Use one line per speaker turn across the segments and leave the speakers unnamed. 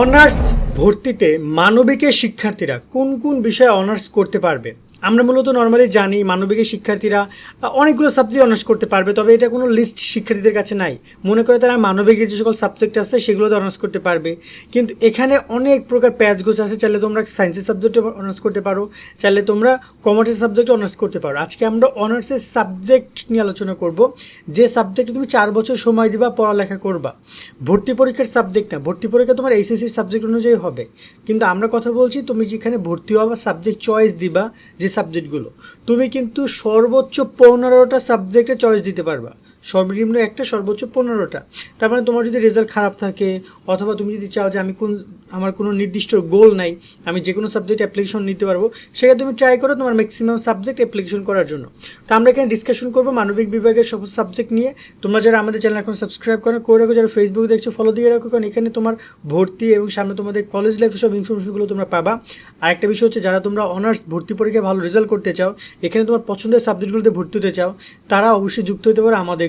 Honours ভর্তিতে মানবিকের শিক্ষার্থীরা কোন কোন বিষয়ে অনার্স করতে পারবে? আমরা মূলত নর্মালি জানি মানবিকের শিক্ষার্থীরা অনেকগুলো সাবজেক্ট অনার্স করতে পারবে, তবে এটা কোনো লিস্ট শিক্ষার্থীদের কাছে নাই। মনে করে তারা মানবিকের যে সকল সাবজেক্ট আছে, সেগুলোতে অনার্স করতে পারবে। কিন্তু এখানে অনেক প্রকার প্যাচগোছ আছে, চাইলে তোমরা সায়েন্সের সাবজেক্টে অনার্স করতে পারো, চাইলে তোমরা কমার্সের সাবজেক্টে অনার্স করতে পারো। আজকে আমরা অনার্সের সাবজেক্ট নিয়ে আলোচনা করব, যে সাবজেক্টে তুমি চার বছর সময় দিবা, পড়ালেখা করবা। ভর্তি পরীক্ষার সাবজেক্ট না, ভর্তি পরীক্ষা তোমার এইচএসসির সাবজেক্ট অনুযায়ী হবে। কিন্তু আমরা কথা বলছি, তুমি যেখানে ভর্তি হওয়া সাবজেক্ট চয়েস দিবা, যে সাবজেক্টগুলো তুমি কিন্তু সর্বোচ্চ পনেরোটা সাবজেক্টে চয়েস দিতে পারবা। সর্বনিম্ন একটা, সর্বোচ্চ পনেরোটা। তার মানে তোমার যদি রেজাল্ট খারাপ থাকে, অথবা তুমি যদি চাও যে আমি কোন, আমার কোনো নির্দিষ্ট গোল নাই, আমি যে কোনো সাবজেক্ট অ্যাপ্লিকেশন নিতে পারব, সেটা তুমি ট্রাই করো তোমার ম্যাক্সিমাম সাবজেক্ট অ্যাপ্লিকেশন করার জন্য। তো আমরা এখানে ডিসকাশন করব মানবিক বিভাগের সব সাবজেক্ট নিয়ে। তোমরা যারা আমাদের চ্যানেল এখন সাবস্ক্রাইব করো, করে রাখো, যারা ফেসবুক দেখছ ফলো দিয়ে রাখো, কারণ এখানে তোমার ভর্তি এবং সামনে তোমাদের কলেজ লাইফে সব ইনফরমেশনগুলো তোমরা পাবা। আর একটা বিষয় হচ্ছে, যারা তোমরা অনার্স ভর্তি পরীক্ষায় ভালো রেজাল্ট করতে চাও, এখানে তোমার পছন্দের সাবজেক্টগুলোতে ভর্তি হতে চাও, তারা অবশ্যই যুক্ত হতে পারো আমাদের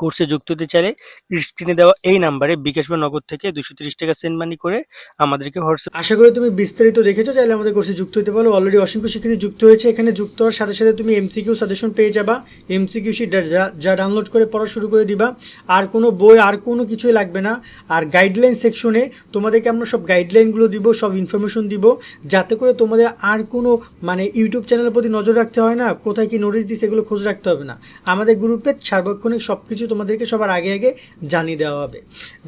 কোর্সে যুক্ত হতে চাইলে স্ক্রিনে দেওয়া এই নাম্বারে বিকাশ বা নগদ থেকে দুশো টাকা সেন্ড মানি করে আমাদেরকে হোয়াটসঅ্যাপ আশা করি তুমি বিস্তারিত দেখেছ, চাইলে আমাদের কোর্সে যুক্ত হতে পারো। অলরেডি অসংখ্য শিক্ষার্থী যুক্ত হয়েছে, এখানে যুক্ত হওয়ার সাথে সাথে তুমি এমসিকিউ সাজেশন পেয়ে যাবা। এমসিকিউ শিট যা ডাউনলোড করে পড়া শুরু করে দিবা। আর কোনো বই, আর কোনো কিছুই লাগবে না। আর গাইডলাইন সেকশনে তোমাদেরকে আমরা সব গাইডলাইনগুলো দিব, সব ইনফরমেশন দিব, যাতে করে তোমাদের আর কোনো মানে ইউটিউব চ্যানেলের প্রতি নজর রাখতে হয় না। কোথায় কি নোটিশ দিচ্ছে এগুলো খোঁজ রাখতে হবে না। আমাদের গ্রুপে সার্বক্ষণিক সব কিছু তোমাদেরকে সবার আগে আগে জানিয়ে দেওয়া হবে।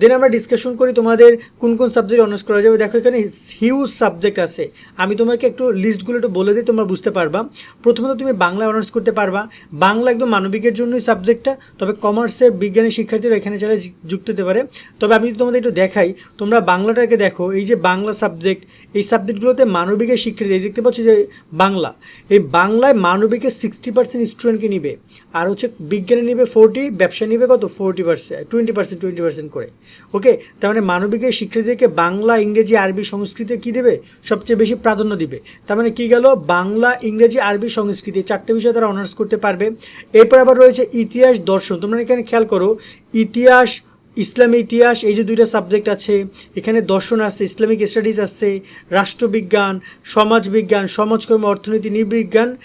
দেন আমরা ডিসকাশন করি তোমাদের কোন কোন সাবজেক্ট অনার্স করা যাবে। দেখো এখানে হিউজ সাবজেক্ট আছে। আমি তোমাকে একটু লিস্টগুলো একটু বলে দিই, তোমরা বুঝতে পারবা। প্রথমত তুমি বাংলা অনার্স করতে পারবা। বাংলা একদম মানবিকের জন্যই সাবজেক্টটা তবে কমার্সের বিজ্ঞানের শিক্ষার্থীরা এখানে চাইলে যুক্ত হতে পারে। তবে আমি যদি তোমাদের একটু দেখাই, তোমরা বাংলাটাকে দেখো। এই যে বাংলা সাবজেক্ট এই সাবজেক্টগুলোতে মানবিকের শিক্ষার্থী দেখতে পাচ্ছ যে বাংলা, এই বাংলায় মানবিকের সিক্সটি পার্সেন্ট স্টুডেন্টকে নিবে। আর হচ্ছে বিজ্ঞানে নিবে ফোরটি ব্যবসা নিবে কত? Forty percent twenty percent twenty percent করে। ওকে তার মানে মানবিকের শিক্ষার্থীদেরকে বাংলা, ইংরেজি, আরবি সংস্কৃতে কী দেবে? সবচেয়ে বেশি প্রাধান্য দিবে। তার মানে কী গেল? বাংলা, ইংরেজি, আরবি সংস্কৃতি চারটে বিষয়ে তারা অনার্স করতে পারবে। এরপর আবার রয়েছে ইতিহাস, দর্শন। তোমরা এখানে খেয়াল করো, ইতিহাস, ইসলামী ইতিহাস, এই যে দুইটা সাবজেক্ট আছে, এখানে দর্শন আছে, ইসলামিক স্টাডিজ আছে, রাষ্ট্রবিজ্ঞান, সমাজবিজ্ঞান, সমাজকর্ম, অর্থনীতি, নৃবিজ্ঞান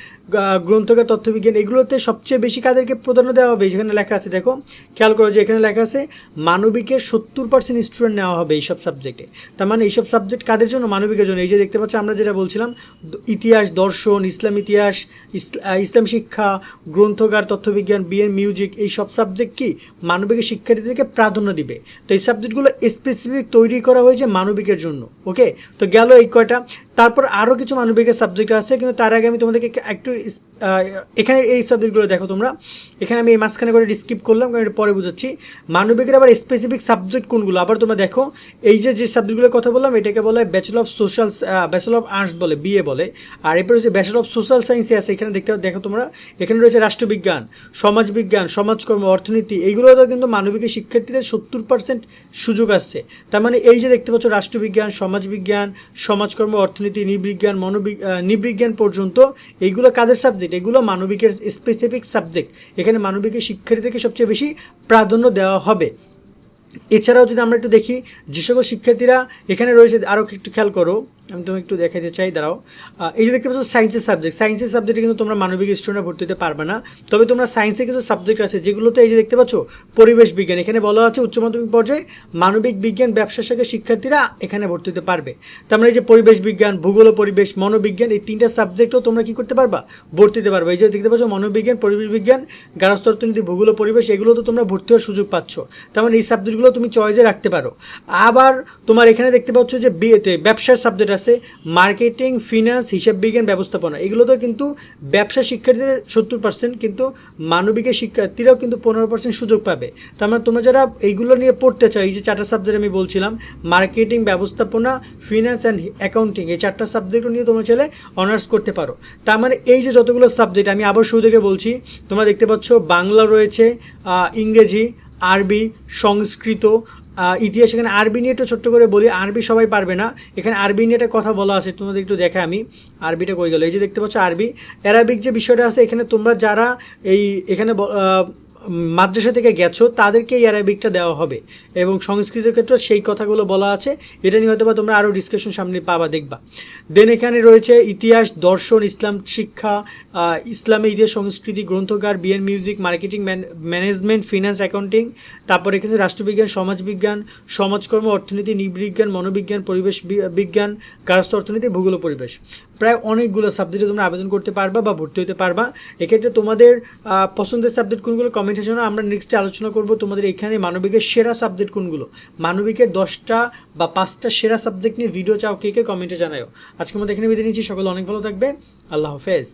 গ্রন্থকার, তথ্যবিজ্ঞান, এগুলোতে সবচেয়ে বেশি কাদেরকে প্রাধান্য দেওয়া হবে যেখানে লেখা আছে, দেখো, খেয়াল করো যে এখানে লেখা আছে, মানবিকের সত্তর পার্সেন্ট স্টুডেন্ট নেওয়া হবে এইসব সাবজেক্টে তার মানে এইসব সাবজেক্ট কাদের জন্য? মানবিকের জন্য। এই যে দেখতে পাচ্ছ, আমরা যেটা বলছিলাম ইতিহাস, দর্শন, ইসলাম ইতিহাস ইসলাম শিক্ষা, গ্রন্থকার, তথ্যবিজ্ঞান বিএন মিউজিক এই সব সাবজেক্ট কি মানবিকের শিক্ষার্থীদেরকে প্রাধান্য দিবে? তো এই সাবজেক্টগুলো স্পেসিফিক তৈরি করা হয়েছে মানবিকের জন্য ওকে তো গেল এই কয়টা? তারপর আরও কিছু মানবিকের সাবজেক্ট আছে, কিন্তু তার আগে আমি তোমাদেরকে একটু এখানে এই সাবজেক্টগুলো দেখো তোমরা। এখানে আমি এই মাঝখানে করে স্কিপ করলাম, কারণ এটা পরে বুঝাচ্ছি। মানবিকের আবার স্পেসিফিক সাবজেক্ট কোনগুলো? আবার তোমরা দেখো, এই যে যে সাবজেক্টগুলোর কথা বললাম, এটাকে বলে bachelor of social bachelor of arts বলে বিএ বলে। আর এরপরে যে ব্যাচেলর অফ সোশ্যাল সায়েন্সে আছে, এখানে দেখতে দেখো তোমরা। এখানে রয়েছে রাষ্ট্রবিজ্ঞান, সমাজবিজ্ঞান, সমাজকর্ম, অর্থনীতি। এইগুলোতে কিন্তু মানবিকের শিক্ষার্থীদের সত্তর পার্সেন্ট সুযোগ আছে তার মানে এই যে দেখতে পাচ্ছ, রাষ্ট্রবিজ্ঞান, সমাজবিজ্ঞান, সমাজকর্ম, অর্থনীতি নৃবিজ্ঞান, মনোবিগ নৃবিজ্ঞান পর্যন্ত এইগুলো কাদের সাবজেক্ট এগুলো মানবিকের স্পেসিফিক সাবজেক্ট এখানে মানবিকের শিক্ষার্থীদেরকে সবচেয়ে বেশি প্রাধান্য দেওয়া হবে। এছাড়াও যদি আমরা একটু দেখি, যে সকল শিক্ষার্থীরা এখানে রয়েছে আরও একটু খেয়াল করো। আমি তোমাকে একটু দেখাইতে চাই, দাঁড়াও। এই যে দেখতে পাচ্ছ সায়েন্সের সাবজেক্ট সায়েন্সের সাবজেক্টে কিন্তু তোমরা মানবিক স্টুডেন্টরা ভর্তি হতে পারবে না। তবে তোমরা সায়েন্সে কিছু সাবজেক্ট আছে, যেগুলোতে এই যে দেখতে পাচ্ছ, পরিবেশ বিজ্ঞান। এখানে বলা আছে উচ্চ মাধ্যমিক পর্যায়ে মানবিক বিজ্ঞান ব্যবসা শাখার শিক্ষার্থীরা এখানে ভর্তি হতে পারবে। তার মানে এই যে পরিবেশ বিজ্ঞান, ভূগোল পরিবেশ, মনোবিজ্ঞান, এই তিনটা সাবজেক্টও তোমরা কি করতে পারবা? ভর্তি হতে পারবে। এই যে দেখতে পাচ্ছ, মনোবিজ্ঞান, পরিবেশ বিজ্ঞান গার্হস্থ্য অর্থনীতি, ভূগোল পরিবেশ এগুলো তো তোমরা ভর্তি হওয়ার সুযোগ পাচ্ছ। তার মানে এই সাবজেক্টগুলো তুমি চয়েসে রাখতে পারো। আবার তোমার এখানে দেখতে পাচ্ছ যে বিয়েতে, ব্যবসার সাবজেক্ট আছে মার্কেটিং ফিনান্স হিসাব বিজ্ঞান, ব্যবস্থাপনা। এগুলোতেও কিন্তু ব্যবসা শিক্ষার্থীদের সত্তর পার্সেন্ট কিন্তু মানবিকের শিক্ষার্থীরাও কিন্তু পনেরো পার্সেন্ট সুযোগ পাবে। তার মানে তোমরা যারা এইগুলো নিয়ে পড়তে চাও, এই যে চারটা সাবজেক্ট আমি বলছিলাম মার্কেটিং ব্যবস্থাপনা ফিনান্স অ্যান্ড অ্যাকাউন্টিং এই চারটা সাবজেক্ট নিয়ে তোমরা চাইলে অনার্স করতে পারো। তার মানে এই যে যতগুলো সাবজেক্ট আমি আবার শুরু থেকে বলছি, তোমরা দেখতে পাচ্ছ বাংলা রয়েছে ইংরেজি, আরবি, সংস্কৃত ইতিহাস এখানে আরবি নিয়ে একটু ছোট্ট করে বলি, আরবি সবাই পারবে না। এখানে আরবি নিয়ে একটা কথা বলা আছে, তোমাদের একটু দেখে আমি। আরবিটা কই গেল? এই যে দেখতে পাচ্ছ আরবি। অ্যারাবিক যে বিষয়টা আছে, এখানে তোমরা যারা এই, এখানে মাদ্রাসা থেকে গেছো, তাদেরকে এই অ্যারাবিকটা দেওয়া হবে। এবং সংস্কৃতের ক্ষেত্রে সেই কথাগুলো বলা আছে। এটা নিয়ে হয়তো বা তোমরা আরও ডিসকাশন সামনে পাবা, দেখবা। দেন এখানে রয়েছে ইতিহাস, দর্শন, ইসলাম, শিক্ষা ইসলামী ইতিহাস সংস্কৃতি, গ্রন্থকার BN music marketing management finance accounting তারপর এখানে রাষ্ট্রবিজ্ঞান, সমাজবিজ্ঞান, সমাজকর্ম, অর্থনীতি, নৃবিজ্ঞান, মনোবিজ্ঞান, পরিবেশ বিজ্ঞান, কারস্থ অর্থনীতি, ভূগোল পরিবেশ। প্রায় অনেকগুলো সাবজেক্টে তোমরা আবেদন করতে পারবা বা ভর্তি হতে পারবা। এক্ষেত্রে তোমাদের পছন্দের সাবজেক্ট কোনগুলো কমেন্টের জন্য আমরা নেক্সটে আলোচনা করব তোমাদের এখানে মানবিকের সেরা সাবজেক্ট কোনগুলো? মানবিকের দশটা বা পাঁচটা সেরা সাবজেক্ট নিয়ে ভিডিও চাও, কে কে কমেন্টে জানাও আজকে আমাদের এখানে বিদায় নিচ্ছি, সকলে অনেক ভালো থাকবে আল্লাহ হাফেজ।